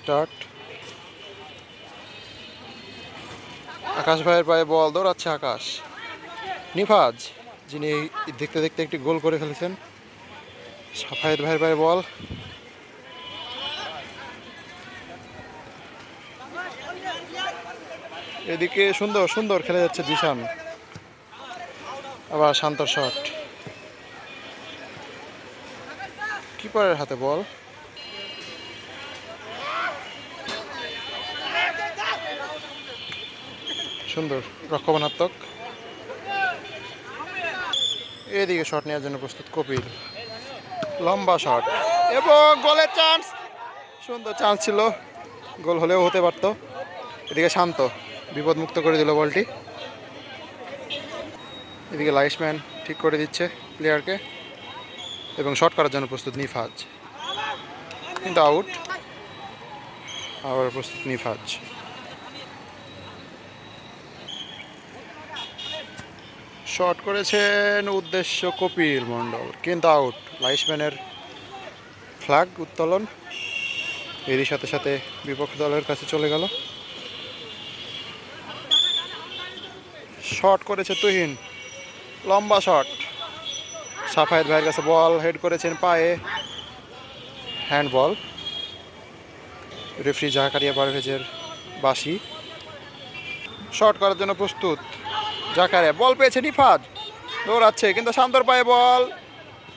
Start. আকাশ ভাইয়ের পায়ে বল দৌড়াচ্ছে আকাশ। নিফাজ, যিনি দেখতে দেখতে একটি গোল করে ফেলেছেন। সাফায়েত ভাইয়ের পায়ে বল। এদিকে সুন্দর সুন্দর খেলে যাচ্ছে জিশান। আবার শান্ত শট। কিপারের হাতে বল। সুন্দর, রক্ষণাত্মক। এদিকে শট নেওয়ার জন্য প্রস্তুত কপিল। লম্বা শট এবং গোলের চান্স সুন্দর চান্স ছিল। গোল হলেও হতে পারতো। এদিকে শান্ত, বিপদমুক্ত করে দিল বলটি। এদিকে লাইসম্যান ঠিক করে দিচ্ছে প্লেয়ারকে এবং শট করার জন্য প্রস্তুত নিফাজ। কিন্তু আউট আবার প্রস্তুত নিফাজ। শট করেছেন উদ্দেশ্য কপিল মণ্ডল। কিন্তু আউট লাইসম্যানের ফ্ল্যাগ উত্তোলন। এরই সাথে সাথে বিপক্ষ দলের কাছে চলে গেল। শট করেছে তুহিন। লম্বা শট। সাফায়েত ভাইয়ের কাছে বল হেড করেছেন পায়ে। হ্যান্ড বল রেফরি জাকারিয়া পারভেজের বাসি শট করার জন্য প্রস্তুত। জাকারিয়া, বল পেয়েছে নিফাজ দৌড়াচ্ছে, কিন্তু শান্তর পায়ে বল।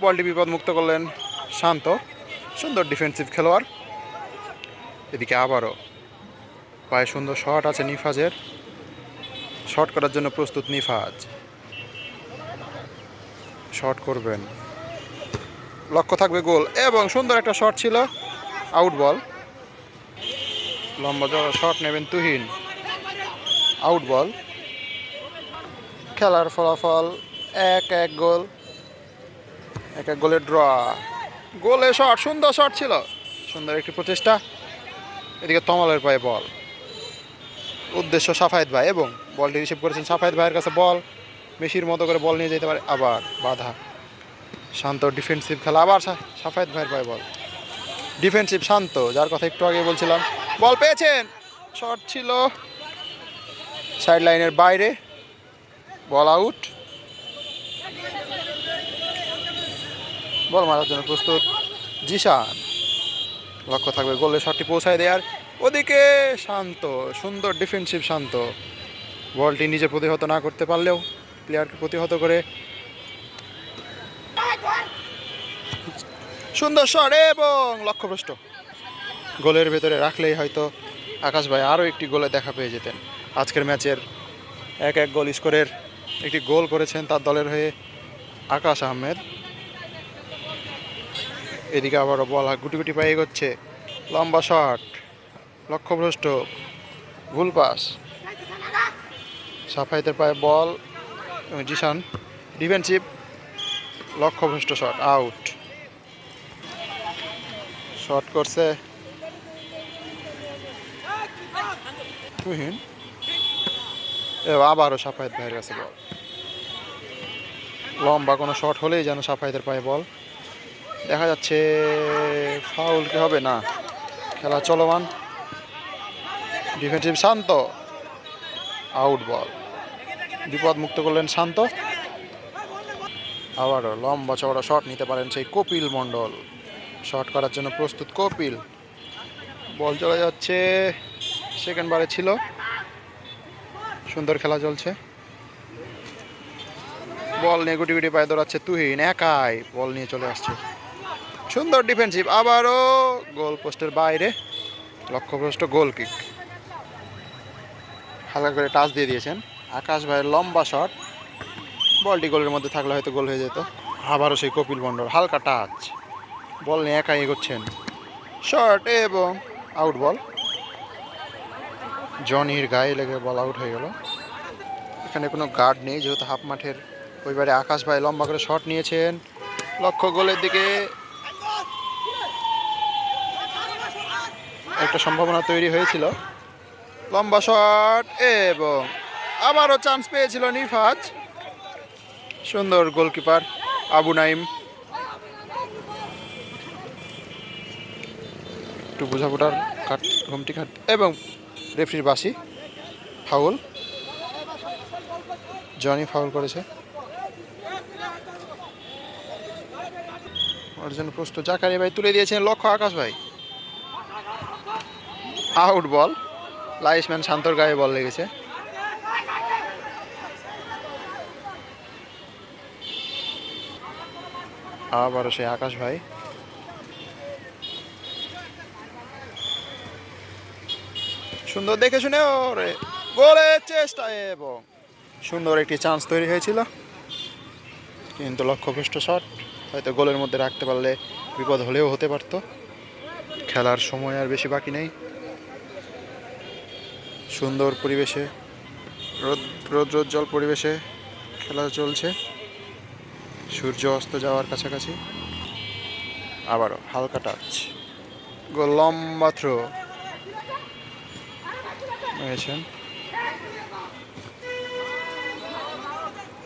বলটি বিপদ মুক্ত করলেন শান্ত, সুন্দর ডিফেন্সিভ খেলোয়াড়। এদিকে আবারও পায়ে সুন্দর শট আছে নিফাজের। শট করার জন্য প্রস্তুত নিফাজ। শট করবেন। লক্ষ্য থাকবে গোল, এবং সুন্দর একটা শট ছিল আউট বল লম্বা জড়ো শট নেবেন তুহিন। আউট বল খেলার ফলাফল এক এক গোল। এক এক গোলের ড্র। গোলে শট, সুন্দর শট ছিল। সুন্দর একটি প্রচেষ্টা। এদিকে তমালের পায়ে বল। উদ্দেশ্য সাফায়েত ভাই এবং বলটি রিসিভ করেছেন সাফায়েত ভাইয়ের কাছে বল। মেসির মতো করে বল নিয়ে যেতে পারে আবার বাধা। শান্ত ডিফেন্সিভ খেলা, আবার সাফায়েত ভাইয়ের পায়ে বল। ডিফেন্সিভ শান্ত, যার কথা একটু আগে বলছিলাম। বল পেয়েছেন। শট ছিল। সাইড লাইনের বাইরে। Ball out. বল মারার জন্য প্রস্তুত। জিশান। লক্ষ্য থাকবে গোলে শটটি পৌঁছায় দেওয়ার ওদিকে শান্ত, সুন্দর ডিফেন্সিভ শান্ত। বলটি নিজে প্রতিহত না করতে পারলেও প্লেয়ারকে প্রতিহত করে। সুন্দর শট এবং লক্ষ্যভ্রষ্ট। গোলের ভেতরে রাখলেই হয়তো আকাশ ভাই আরও একটি গোলে দেখা পেয়ে যেতেন। আজকের ম্যাচের এক এক গোল স্কোরের একটি গোল করেছেন তার দলের হয়ে আকাশ আহমেদ। এদিকে আবারও বল গুটি গুটি পায়ে এগোচ্ছে। লম্বা শট, লক্ষ্যভ্রষ্ট, ভুল পাস। সাফাইতের পায়ে বল জিশান, ডিফেন্সিভ, লক্ষ্যভ্রষ্ট শট, আউট। শট করছে তুহিন। আবারও সাফায়েত ভাইয়ের কাছে বল। লম্বা কোনো শট হলেই যেন সাফায়েতের পায়ে বল। দেখা যাচ্ছে ফাউল কি হবে? না। খেলা চলমান। ডিফেন্সিভ শান্ত। Out ball. বিপদ মুক্ত করলেন শান্ত। আবারও লম্বা চওড়া শট নিতে পারেন সেই কপিল মণ্ডল। শট করার জন্য প্রস্তুত কপিল। বল চলে যাচ্ছে। সেকেন্ড বারে ছিল। সুন্দর খেলা চলছে। বল নিয়ে গুটি গুটি পায়ে দৌড়াচ্ছে তুহিন, একাই বল নিয়ে চলে আসছে। সুন্দর ডিফেন্সিভ আবারও গোল পোস্টের বাইরে। লক্ষ্যভ্রষ্ট গোল কিক হালকা করে টাচ দিয়ে দিয়েছেন। আকাশ ভাইয়ের লম্বা শট বলটি গোলের মধ্যে থাকলে হয়তো গোল হয়ে যেত। আবারও সেই কপিল মণ্ডল, হালকা টাচ বল নিয়ে একাই এগোচ্ছেন। শর্ট এবং আউট বল জনির গায়ে লেগে বল আউট হয়ে গেল। এখানে কোনো গার্ড নেই, যেহেতু হাফ মাঠের ওইবারে আকাশ ভাই লম্বা করে শট নিয়েছেন। লক্ষ্য গোলের দিকে একটা সম্ভাবনা তৈরি হয়েছিল। লম্বা শট এবং আবারও চান্স পেয়েছিল নিফাজ। সুন্দর গোলকিপার আবু নাইম। একটু বোঝাপড়ার কাট ঘুমটি কাট এবং রেফরির বাসি ফাউল। জনি ফাউল করেছে। ওর জন্য প্রস্তুত। জাকারি ভাই তুলে দিয়েছেন লক্ষ্য আকাশ ভাই। আউট বল। লাইসম্যান শান্তর গায়ে বল লেগেছে। আবারও সেই আকাশ ভাই। সুন্দর দেখে শুনে ওরে। গোলের চেষ্টা এবং সুন্দর একটি চান্স তৈরি হয়েছিল। কিন্তু লক্ষ্যভ্রষ্ট শট হয়তো গোলের মধ্যে রাখতে পারলে বিপদ হলেও হতে পারত। খেলার সময় আর বেশি বাকি নেই। সুন্দর পরিবেশে, রোদ, রৌদ্রোজ্জ্বল পরিবেশে খেলা চলছে। সূর্য অস্ত যাওয়ার কাছাকাছি। আবারও হালকা টাচ গোল লম্বা থ্রো হয়েছেন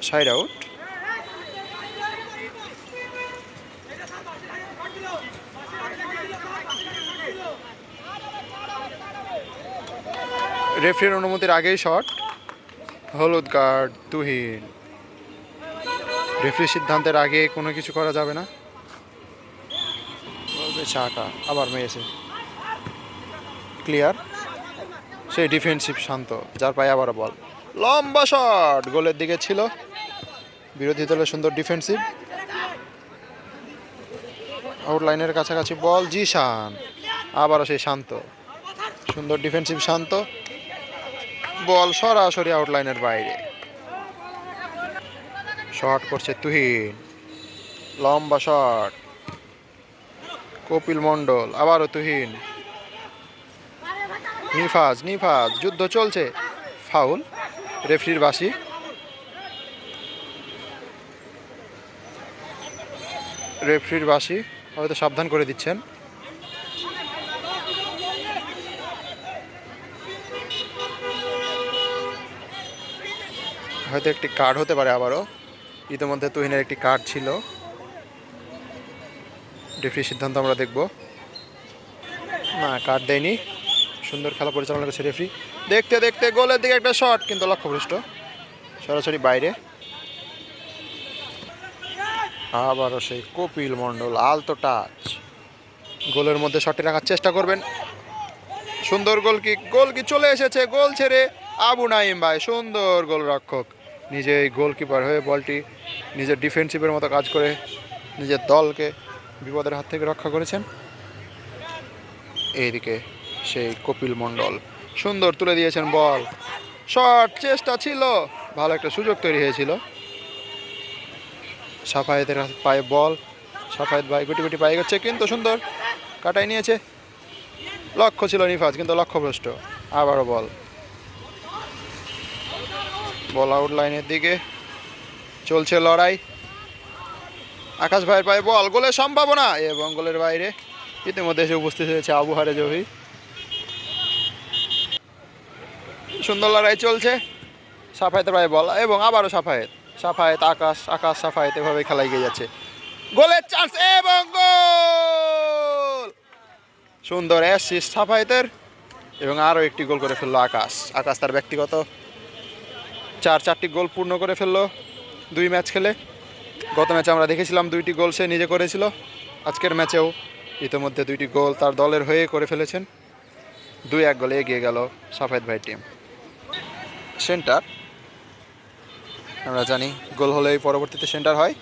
সাইড আউট রেফারির অনুমতির আগেই শট হলুদ কার্ড তুহিন। রেফারির সিদ্ধান্তের আগে কোনো কিছু করা যাবে না। বলবে আবার মেয়েছে ক্লিয়ার সেই ডিফেন্সিভ শান্ত, যার পায়ে আবার বল। লম্বা শট গোলের দিকে ছিল। বিরোধী দলের সুন্দর ডিফেন্সিভ আউটলাইনের কাছাকাছি বল, জিশান। আবারও সেই শান্ত। সুন্দর ডিফেন্সিভ শান্ত। বল সরাসরি আউটলাইনের বাইরে। শট করছে তুহিন। লম্বা শট কপিল মণ্ডল, আবারও তুহিন। নিফাজ নিফাজ, যুদ্ধ চলছে। ফাউল, রেফরির বাসি। রেফরির বাসি, হয়তো সাবধান করে দিচ্ছেন। হয়তো একটি কার্ড হতে পারে আবারও। ইতিমধ্যে তুহিনের একটি কার্ড ছিল। রেফরির সিদ্ধান্ত আমরা দেখব। না, কার্ড দেয়নি। সুন্দর খেলা পরিচালনা করছে রেফরি। দেখতে দেখতে গোলের দিকে একটা শট কিন্তু লক্ষ্যভ্রষ্ট। সরাসরি বাইরে। আবারও সেই কপিল মণ্ডল, আলতো টাচ গোলের মধ্যে শটটি রাখার চেষ্টা করবেন। সুন্দর গোল কি গোল কি চলে এসেছে? গোল ছেড়ে আবু নাইম ভাই, সুন্দর গোল রক্ষক। নিজে গোলকিপার হয়ে বলটি নিজের ডিফেন্সিভের মতো কাজ করে নিজের দলকে বিপদের হাত থেকে রক্ষা করেছেন। এইদিকে সেই কপিল মণ্ডল। সুন্দর তুলে দিয়েছেন বল। শট, চেষ্টা ছিল। ভালো একটা সুযোগ তৈরি হয়েছিল। সাফায়েতের পায়ে বল। সাফায়েত ভাই গুটি গুটি পায়ে গেছে কিন্তু সুন্দর কাটাই নিয়েছে। লক্ষ্য ছিল নিফাজ, কিন্তু লক্ষ্যভ্রষ্ট আবারও বল। বল আউট লাইনের দিকে। চলছে লড়াই। আকাশ ভাইয়ের পায়ে বল। গোলের সম্ভাবনা। এবং গোলের বাইরে ইতিমধ্যে এসে উপস্থিত হয়েছে আবুহারে জহি সুন্দর লড়াই চলছে। সাফায়েতের পায়ে বল, এবং আবারও সাফায়েত। সাফায়েত, আকাশ আকাশ, সাফায়েত এভাবে খেলা এগিয়ে যাচ্ছে। গোলের চান্স এবং গোল! সুন্দর অ্যাসিস্ট সাফায়েতের, এবং আরও একটি গোল করে ফেলল আকাশ। আকাশ তার ব্যক্তিগত চার, চারটি গোল পূর্ণ করে ফেলল দুই ম্যাচ খেলে। গত ম্যাচে আমরা দেখেছিলাম দুইটি গোল সে নিজে করেছিল। আজকের ম্যাচেও ইতিমধ্যে দুইটি গোল তার দলের হয়ে করে ফেলেছেন। দুই এক গোলে এগিয়ে গেল সাফায়েত ভাই টিম সেন্টার। আমরা জানি গোল হলেই পরবর্তীতে সেন্টার হয়।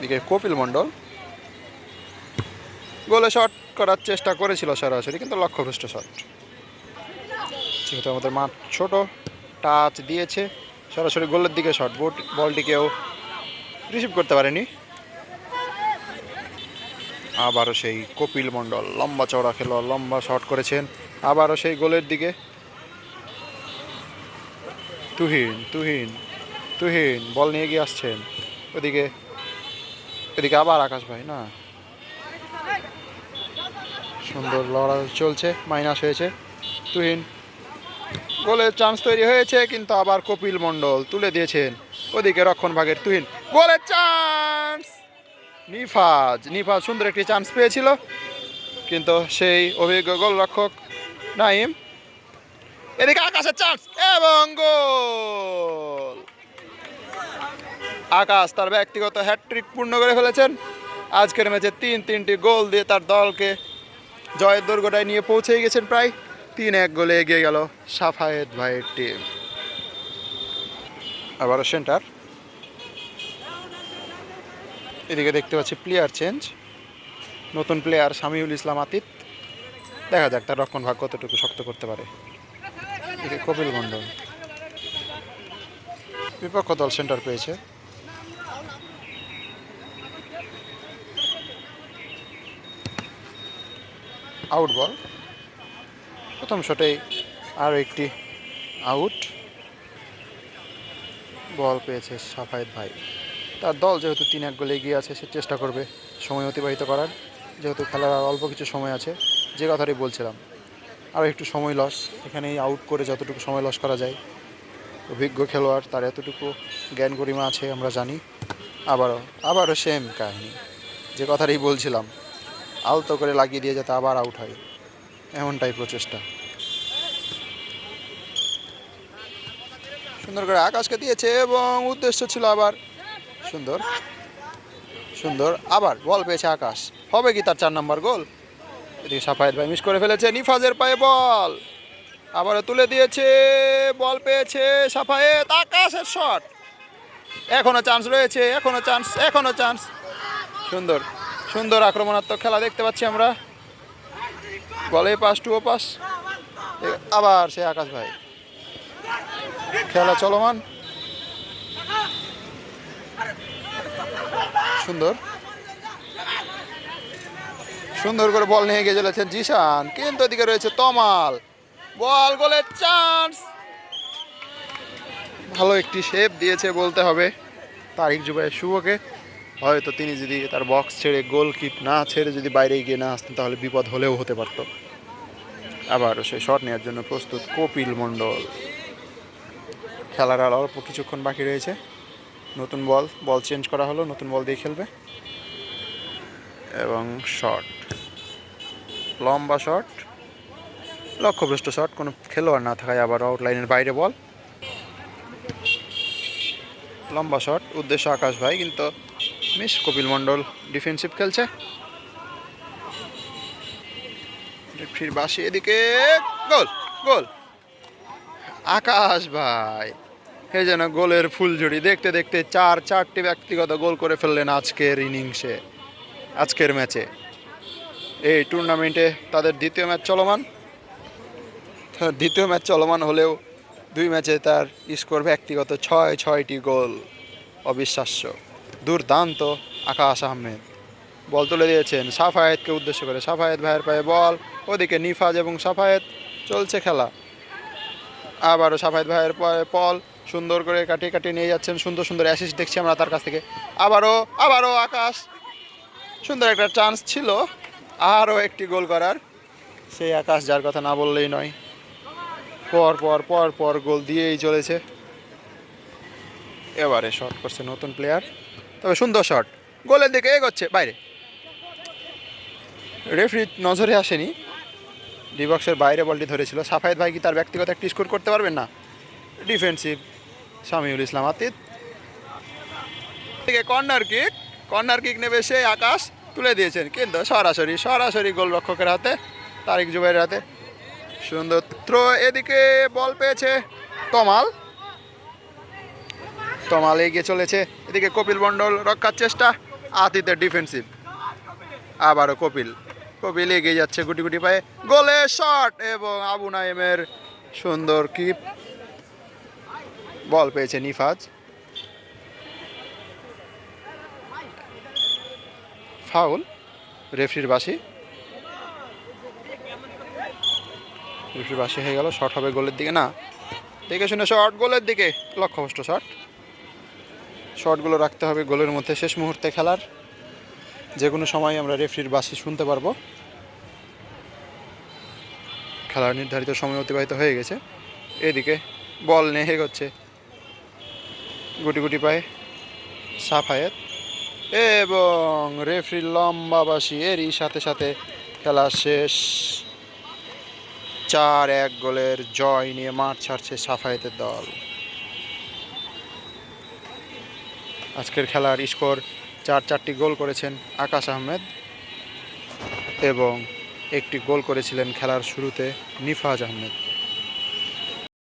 দিকে কপিল মণ্ডল। গোলে শট করার চেষ্টা করেছিল সরাসরি, কিন্তু লক্ষ্যভ্রষ্ট শট। যেহেতু আমাদের মাঠ ছোট, টাচ দিয়েছে, সরাসরি গোলের দিকে শট। বোট বলটিকেও রিসিভ করতে পারেনি। আবারও সেই কপিল মণ্ডল, লম্বা চওড়া খেলোয়াড়, লম্বা শট করেছেন। আবারও সেই গোলের দিকে তুহিন তুহিন তুহিন, বল নিয়ে গিয়ে আসছেন। ওদিকে, এদিকে আবার আকাশ ভাই, না? সুন্দর লড়াই চলছে, মাইনাস হয়েছে। তুহিন গোলের চান্স তৈরি হয়েছে, কিন্তু আবার কপিল মণ্ডল তুলে দিয়েছেন। ওদিকে রক্ষণ ভাগের তুহিন গোলের চান্স নিফাজ নিফাজ সুন্দর একটি চান্স পেয়েছিল, কিন্তু সেই অভিজ্ঞ গোলরক্ষক নাইম এদিকে আকাশের চান্স এবং গোল। আকাশ তার ব্যক্তিগত হ্যাট্রিক পূর্ণ করে ফেলেছেন। আজকের ম্যাচে তিন তিনটি গোল দিয়ে তার দলকে জয়ের দৈর্ঘ্যটায় নিয়ে পৌঁছে গেছেন প্রায় তিন এক গোলে এগিয়ে গেল সাফায়েত ভাইয়ের টিম আবারও সেন্টার এদিকে দেখতে পাচ্ছি প্লেয়ার চেঞ্জ নতুন প্লেয়ার সামিউল ইসলাম আতিত দেখা যাক তার রক্ষণ ভাগ কতটুকু শক্ত করতে পারে। কপিল মণ্ডল। বিপক্ষ দল সেন্টার পেয়েছে। Out ball. প্রথম শটেই আরও একটি আউট। বল পেয়েছে সাফায়েত ভাই। তার দল যেহেতু তিন এক গোলে এগিয়ে আছে, সে চেষ্টা করবে সময় অতিবাহিত করার। যেহেতু খেলার অল্প কিছু সময় আছে, যে কথাটাই বলছিলাম আরও একটু সময় লস এখানেই আউট করে যতটুকু সময় লস করা যায়। অভিজ্ঞ খেলোয়াড়, তার এতটুকু জ্ঞান গরিমা আছে, আমরা জানি। আবারও আবারও সেম কাহিনী। যে কথাটাই বলছিলাম, আলতো করে লাগিয়ে দিয়ে যাতে আবার আউট হয়। এমনটাই প্রচেষ্টা। সুন্দর করে আকাশকে দিয়েছে এবং উদ্দেশ্য ছিল আবার। সুন্দর। সুন্দর, আবার বল পেয়েছে আকাশ। হবে কি তার চার নম্বর গোল এদিকে সাফায়েত ভাই মিস করে ফেলেছে, নিফাজের পায়ে বল। আবারও তুলে দিয়েছে, বল পেয়েছে সাফায়েত আকাশের শট এখনও চান্স রয়েছে, এখনও চান্স এখনও চান্স সুন্দর সুন্দর আক্রমণাত্মক খেলা দেখতে পাচ্ছি আমরা। বলে পাস টু ও পাস আবার সে আকাশ ভাই। খেলা চলমান। সুন্দর। সুন্দর করে বল নিয়ে গিয়ে চলেছেন জিশান। কিন্তু এদিকে রয়েছে তমাল। বল, গোলের চান্স। ভালো একটি শেপ দিয়েছে বলতে হবে তারিক জুবাই শুভকে। হয়তো তিনি যদি তার বক্স ছেড়ে গোল কিপ না ছেড়ে যদি বাইরে গিয়ে না আসতেন, তাহলে বিপদ হলেও হতে পারতো। আবারও সেই শট নেওয়ার জন্য প্রস্তুত কপিল মণ্ডল। খেলার আর অল্প কিছুক্ষণ বাকি রয়েছে। নতুন বল বল চেঞ্জ করা হলো, নতুন বল দিয়ে খেলবে। এবং শট লম্বা শট, লক্ষ্যভ্রষ্ট শট, কোনো খেলোয়াড় না থাকায় আবার আউটলাইনের বাইরে বল। লম্বা শট, উদ্দেশ্য আকাশ ভাই, কিন্তু মিস কপিল মণ্ডল ডিফেন্সিভ খেলছে। রেফরির বাসি এদিকে, গোল গোল। আকাশ ভাই হে যেন গোলের ফুলঝুড়ি দেখতে দেখতে চার, চারটি ব্যক্তিগত গোল করে ফেললেন আজকের ইনিংসে আজকের ম্যাচে এই টুর্নামেন্টে তাদের দ্বিতীয় ম্যাচ চলমান। দ্বিতীয় ম্যাচ চলমান হলেও দুই ম্যাচে তার স্কোর ব্যক্তিগত ছয়, ছয়টি গোল। অবিশ্বাস্য। দুর্দান্ত আকাশ আহমেদ। বল তুলে দিয়েছেন সাফায়েতকে উদ্দেশ্য করে। সাফায়েত ভাইয়ের পায়ে বল, ওদিকে নিফাজ এবং সাফায়েত চলছে খেলা। আবারও সাফায়েত ভাইয়ের পায়ে বল, সুন্দর করে কাটিয়ে কাটিয়ে নিয়ে যাচ্ছেন। সুন্দর সুন্দর অ্যাসিস্ট দেখছি আমরা তার কাছ থেকে। আবারও আবারও আকাশ। সুন্দর একটা চান্স ছিল। আরও একটি গোল করার। সেই আকাশ যার কথা না বললেই নয়। পর পর পর পর গোল দিয়েই চলেছে। এবারে শট করছে নতুন প্লেয়ার তবে সুন্দর শট গোলের দিকে এগোচ্ছে, বাইরে। রেফরি নজরে আসেনি। ডিবক্সের বাইরে বলটি ধরেছিল। সাফায়েত ভাই কি তার ব্যক্তিগত একটি স্কোর করতে পারবেন না? ডিফেন্সিভ শামিউল ইসলাম আতিত। থেকে কর্নার কিক কর্নার কিক নেবে সেই আকাশ। তুলে দিয়েছেন। কিন্তু সরাসরি সরাসরি গোলরক্ষকের হাতে, তারিক জুবাইয়ের হাতে। সুন্দর থ্রো, এদিকে বল পেয়েছে তমাল। তমাল এগিয়ে চলেছে। এদিকে কপিল মণ্ডল রক্ষার চেষ্টা আতিতের ডিফেন্সিভ আবারও কপিল। কপিল এগিয়ে যাচ্ছে গুটি গুটি পায়ে। গোলে শট এবং আবু নাইমের সুন্দর কিপ বল পেয়েছে নিফাজ। ফাউল রেফরির বাসি রেফরির বাসি হয়ে গেল শট হবে গোলের দিকে। না, দেখে শুনে শর্ট গোলের দিকে। লক্ষ্যভ্রষ্ট শট শটগুলো রাখতে হবে গোলের মধ্যে। শেষ মুহূর্তে খেলার যে কোনো সময় আমরা রেফরির বাসি শুনতে পারব। খেলার নির্ধারিত সময় অতিবাহিত হয়ে গেছে। এদিকে বল নিয়ে গুটি গুটি পায়ে সাফায়েত। এবং রেফরি লম্বা বাসি এরই সাথে সাথে খেলা শেষ। চার এক গোলের জয় নিয়ে মাঠ ছাড়ছে সাফায়েতের দল। আজকের খেলার স্কোর চার চারটি গোল করেছেন আকাশ আহমেদ এবং একটি গোল করেছিলেন খেলার শুরুতে নিফাজ আহমেদ।